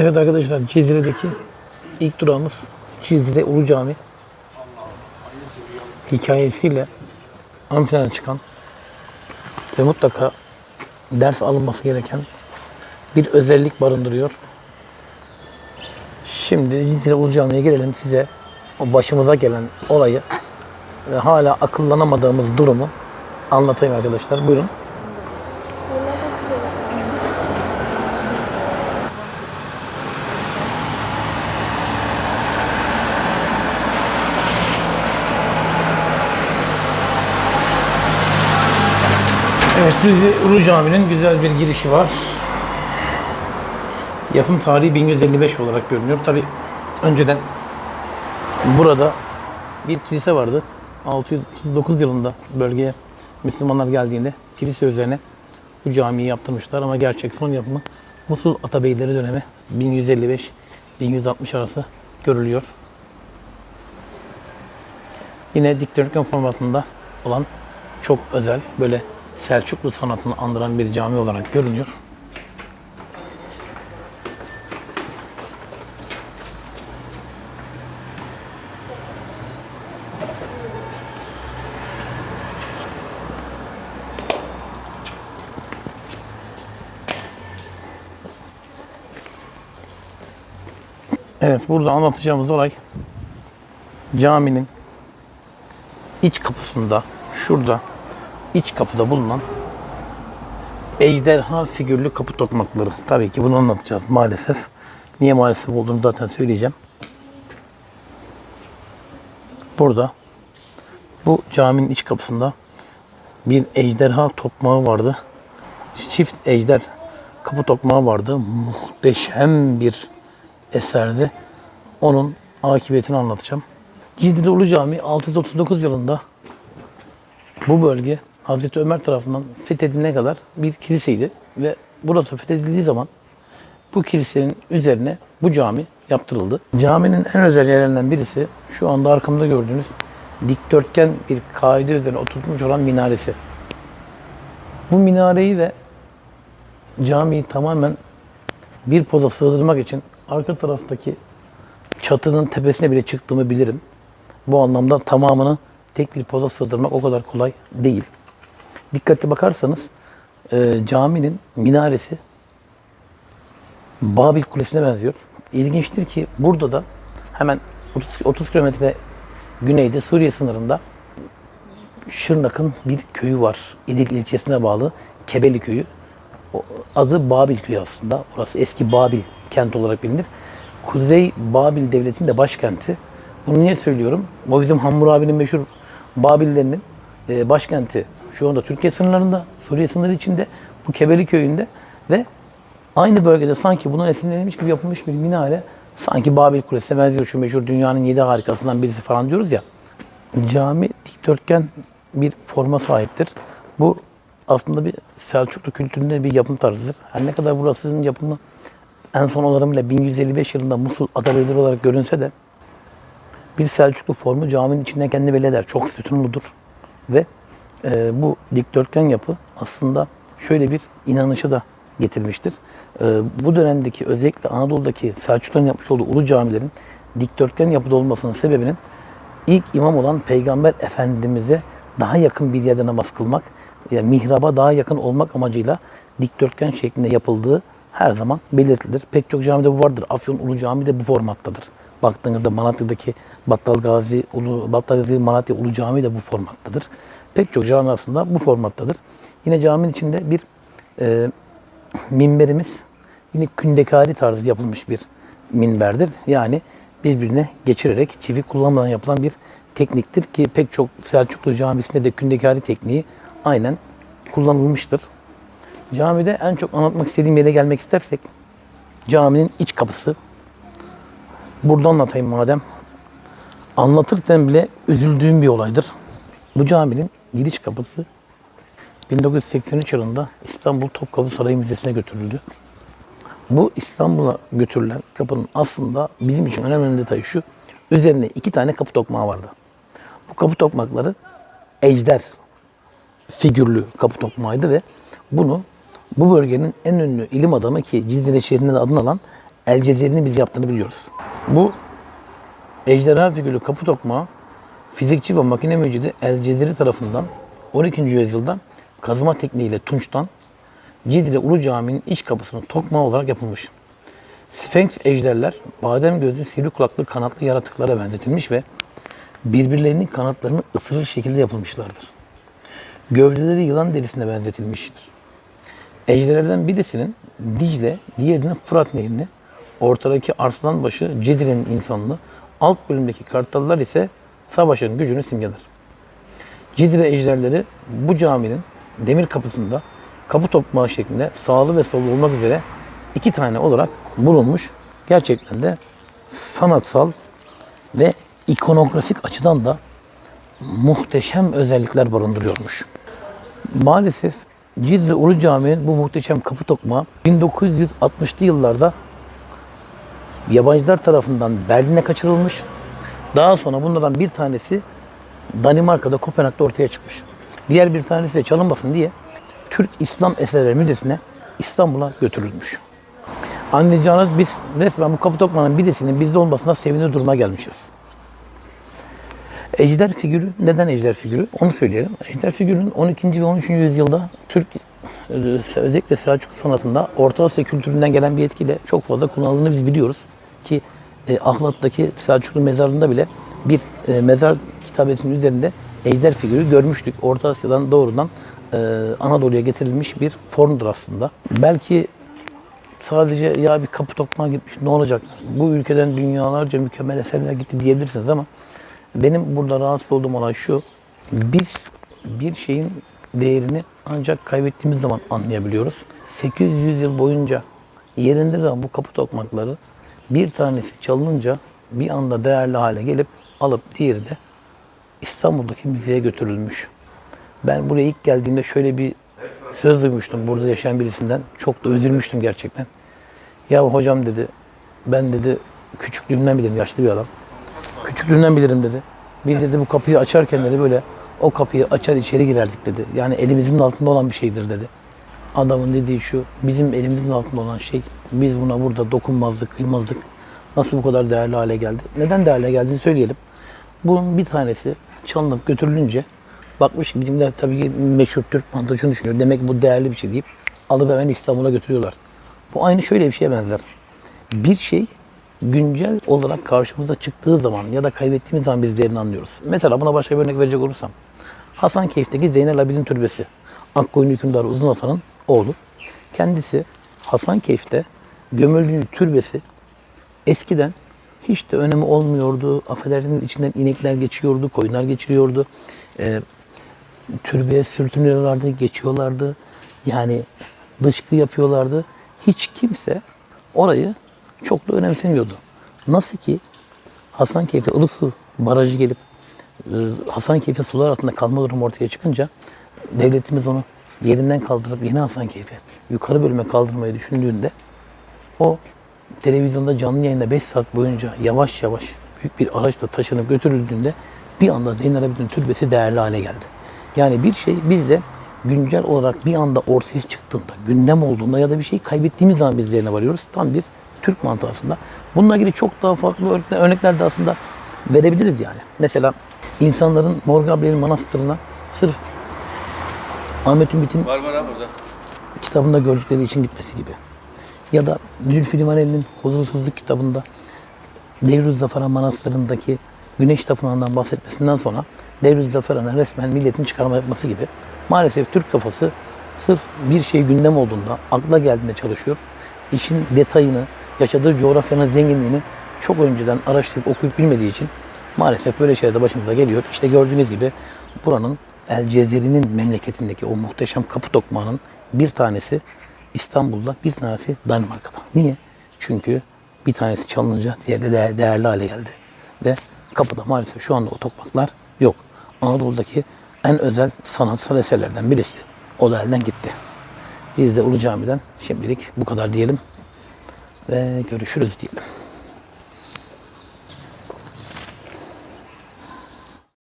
Evet arkadaşlar Cizre'deki ilk durağımız Cizre Ulu Cami. Hikayesiyle ön plana çıkan ve mutlaka ders alınması gereken bir özellik barındırıyor. Şimdi Cizre Ulu Cami'ye gelelim size o başımıza gelen olayı ve hala akıllanamadığımız durumu anlatayım arkadaşlar. Buyurun. Evet, Ulu Cami'nin güzel bir girişi var. Yapım tarihi 1155 olarak görünüyor. Tabi önceden burada bir kilise vardı. 639 yılında bölgeye Müslümanlar geldiğinde kilise üzerine bu camiyi yaptırmışlar ama gerçek son yapımı Musul Atabeyleri dönemi 1155-1160 arası görülüyor. Yine dikdörtgen formatında olan çok özel böyle Selçuklu sanatını andıran bir cami olarak görünüyor. Evet burada anlatacağımız olay caminin iç kapısında şurada iç kapıda bulunan ejderha figürlü kapı tokmakları. Tabii ki bunu anlatacağız maalesef. Niye maalesef olduğunu zaten söyleyeceğim. Burada bu caminin iç kapısında bir ejderha tokmağı vardı. Çift ejder kapı tokmağı vardı. Muhteşem bir eserdi. Onun akıbetini anlatacağım. Ciddi Ulu Cami 639 yılında bu bölge Hazreti Ömer tarafından fethedilene kadar bir kiliseydi ve burası fethedildiği zaman bu kilisenin üzerine bu cami yaptırıldı. Caminin en özel yerlerinden birisi şu anda arkamda gördüğünüz dikdörtgen bir kaide üzerine oturtmuş olan minaresi. Bu minareyi ve camiyi tamamen bir poza sığdırmak için arka taraftaki çatının tepesine bile çıktığımı bilirim. Bu anlamda tamamını tek bir poza sığdırmak o kadar kolay değil. Dikkatli bakarsanız e, caminin minaresi Babil Kulesi'ne benziyor. İlginçtir ki burada da hemen 30, 30 kilometre güneyde Suriye sınırında Şırnak'ın bir köyü var. İdil ilçesine bağlı Kebeli köyü. Adı Babil köyü aslında. Orası eski Babil kent olarak bilinir. Kuzey Babil devletinin de başkenti. Bunu niye söylüyorum? O bizim Hammurabi'nin meşhur Babillerinin e, başkenti şu anda Türkiye sınırlarında, Suriye sınırı içinde, bu Kebeli köyünde ve aynı bölgede sanki buna esinlenilmiş gibi yapılmış bir minare sanki Babil Kulesi'ne benziyor. Şu meşhur dünyanın yedi harikasından birisi falan diyoruz ya. Cami dikdörtgen bir forma sahiptir. Bu aslında bir Selçuklu kültüründe bir yapım tarzıdır. Her ne kadar burasının yapımı en son onarımıyla 1155 yılında Musul Atabeyleri olarak görünse de bir Selçuklu formu caminin içinde kendini belli eder. Çok sütunludur. Ve e, bu dikdörtgen yapı aslında şöyle bir inanışı da getirmiştir. E, bu dönemdeki özellikle Anadolu'daki Selçukluların yapmış olduğu ulu camilerin dikdörtgen yapıda olmasının sebebinin ilk imam olan Peygamber Efendimiz'e daha yakın bir yerde namaz kılmak, yani mihraba daha yakın olmak amacıyla dikdörtgen şeklinde yapıldığı her zaman belirtilir. Pek çok camide bu vardır. Afyon Ulu Cami de bu formattadır. Baktığınızda Malatya'daki Battal Gazi Ulu Battal Gazi Malatya Ulu Cami de bu formattadır. Pek çok cami aslında bu formattadır. Yine caminin içinde bir e, minberimiz yine kündekari tarzı yapılmış bir minberdir. Yani birbirine geçirerek çivi kullanmadan yapılan bir tekniktir ki pek çok Selçuklu camisinde de kündekari tekniği aynen kullanılmıştır. Camide en çok anlatmak istediğim yere gelmek istersek caminin iç kapısı. Burada anlatayım madem. Anlatırken bile üzüldüğüm bir olaydır. Bu caminin giriş kapısı 1983 yılında İstanbul Topkapı Sarayı Müzesi'ne götürüldü. Bu İstanbul'a götürülen kapının aslında bizim için önemli detayı şu. Üzerinde iki tane kapı tokmağı vardı. Bu kapı tokmakları ejder figürlü kapı tokmağıydı ve bunu bu bölgenin en ünlü ilim adamı ki Cizre şehrinde de adını alan El Cezeri'nin biz yaptığını biliyoruz. Bu ejderha figürlü kapı tokmağı fizikçi ve makine mücidi El tarafından 12. yüzyılda kazma tekniğiyle Tunç'tan Cidre Ulu Camii'nin iç kapısının tokmağı olarak yapılmış. Sphinx ejderler badem gözlü sivri kulaklı kanatlı yaratıklara benzetilmiş ve birbirlerinin kanatlarını ısırır şekilde yapılmışlardır. Gövdeleri yılan derisine benzetilmiştir. Ejderlerden birisinin Dicle, diğerinin Fırat Nehri'ni, ortadaki arslanbaşı Cedire'nin insanını, alt bölümdeki kartallar ise savaşın gücünü simgeler. Cidre ejderleri bu caminin demir kapısında kapı tokmağı şeklinde sağlı ve sollu olmak üzere iki tane olarak bulunmuş. Gerçekten de sanatsal ve ikonografik açıdan da muhteşem özellikler barındırıyormuş. Maalesef Cizre Ulu Camii'nin bu muhteşem kapı tokmağı 1960'lı yıllarda yabancılar tarafından Berlin'e kaçırılmış. Daha sonra bunlardan bir tanesi Danimarka'da Kopenhag'da ortaya çıkmış. Diğer bir tanesi de çalınmasın diye Türk İslam Eserleri Müzesi'ne İstanbul'a götürülmüş. Anlayacağınız biz resmen bu kapı tokmanın birisinin bizde olmasına sevinir duruma gelmişiz. Ejder figürü, neden ejder figürü? Onu söyleyelim. Ejder figürünün 12. ve 13. yüzyılda Türk e, özellikle Selçuklu sanatında Orta Asya kültüründen gelen bir etkiyle çok fazla kullanıldığını biz biliyoruz. Ki e, Ahlat'taki Selçuklu mezarında bile bir e, mezar kitabesinin üzerinde ejder figürü görmüştük. Orta Asya'dan doğrudan e, Anadolu'ya getirilmiş bir formdur aslında. Belki sadece ya bir kapı tokmağı gitmiş ne olacak? Bu ülkeden dünyalarca mükemmel eserler gitti diyebilirsiniz ama benim burada rahatsız olduğum olay şu. Biz bir şeyin değerini ancak kaybettiğimiz zaman anlayabiliyoruz. 800 yıl boyunca yerinde bu kapı tokmakları bir tanesi çalınınca bir anda değerli hale gelip alıp diğeri de İstanbul'daki müzeye götürülmüş. Ben buraya ilk geldiğimde şöyle bir söz duymuştum burada yaşayan birisinden. Çok da üzülmüştüm gerçekten. Ya hocam dedi, ben dedi küçüklüğümden bilirim, yaşlı bir adam. Küçüklüğümden bilirim dedi. Biz dedi bu kapıyı açarken dedi böyle o kapıyı açar içeri girerdik dedi. Yani elimizin altında olan bir şeydir dedi. Adamın dediği şu, bizim elimizin altında olan şey, biz buna burada dokunmazdık, kıymazdık. Nasıl bu kadar değerli hale geldi? Neden değerli geldiğini söyleyelim. Bunun bir tanesi çalınıp götürülünce bakmış bizimler tabii ki meşhur Türk pantolonu düşünüyor. Demek ki bu değerli bir şey deyip alıp hemen İstanbul'a götürüyorlar. Bu aynı şöyle bir şeye benzer. Bir şey güncel olarak karşımıza çıktığı zaman ya da kaybettiğimiz zaman biz değerini anlıyoruz. Mesela buna başka bir örnek verecek olursam. Hasankeyf'teki Zeynel Abidin Türbesi. Akkoyun hükümdarı Uzun Hasan'ın oğlu. Kendisi Hasankeyf'te gömüldüğü türbesi eskiden hiç de önemi olmuyordu. Affedersiniz içinden inekler geçiyordu, koyunlar geçiriyordu. Ee, türbeye sürtünüyorlardı, geçiyorlardı. Yani dışkı yapıyorlardı. Hiç kimse orayı çok da önemsemiyordu. Nasıl ki Hasankeyf'e Ilısu barajı gelip e, Hasankeyf'e sular altında kalma durumu ortaya çıkınca devletimiz onu yerinden kaldırıp yine Hasankeyf'e yukarı bölüme kaldırmayı düşündüğünde o televizyonda canlı yayında 5 saat boyunca yavaş yavaş büyük bir araçla taşınıp götürüldüğünde bir anda Zeynel Abidin Türbesi değerli hale geldi. Yani bir şey bizde güncel olarak bir anda ortaya çıktığında, gündem olduğunda ya da bir şey kaybettiğimiz zaman biz üzerine varıyoruz. Tam bir Türk mantığı aslında. Bununla ilgili çok daha farklı örnekler, de aslında verebiliriz yani. Mesela insanların Mor Gabriel Manastırı'na sırf Ahmet Ümit'in Var var burada. kitabında gördükleri için gitmesi gibi. Ya da Zülfü Livaneli'nin Huzursuzluk kitabında Devrüzzafaran Manastırı'ndaki Güneş Tapınağı'ndan bahsetmesinden sonra Devrüzzafaran'a resmen milletin çıkarma yapması gibi. Maalesef Türk kafası sırf bir şey gündem olduğunda, akla geldiğinde çalışıyor. İşin detayını, yaşadığı coğrafyanın zenginliğini çok önceden araştırıp okuyup bilmediği için maalesef böyle şeyler de başımıza geliyor. İşte gördüğünüz gibi buranın El Cezeri'nin memleketindeki o muhteşem kapı tokmağının bir tanesi İstanbul'da, bir tanesi Danimarka'da. Niye? Çünkü bir tanesi çalınınca diğeri de değer- değerli hale geldi. Ve kapıda maalesef şu anda o tokmaklar yok. Anadolu'daki en özel sanatsal eserlerden birisi. O da elden gitti. Biz de Ulu Cami'den şimdilik bu kadar diyelim ve görüşürüz diyelim.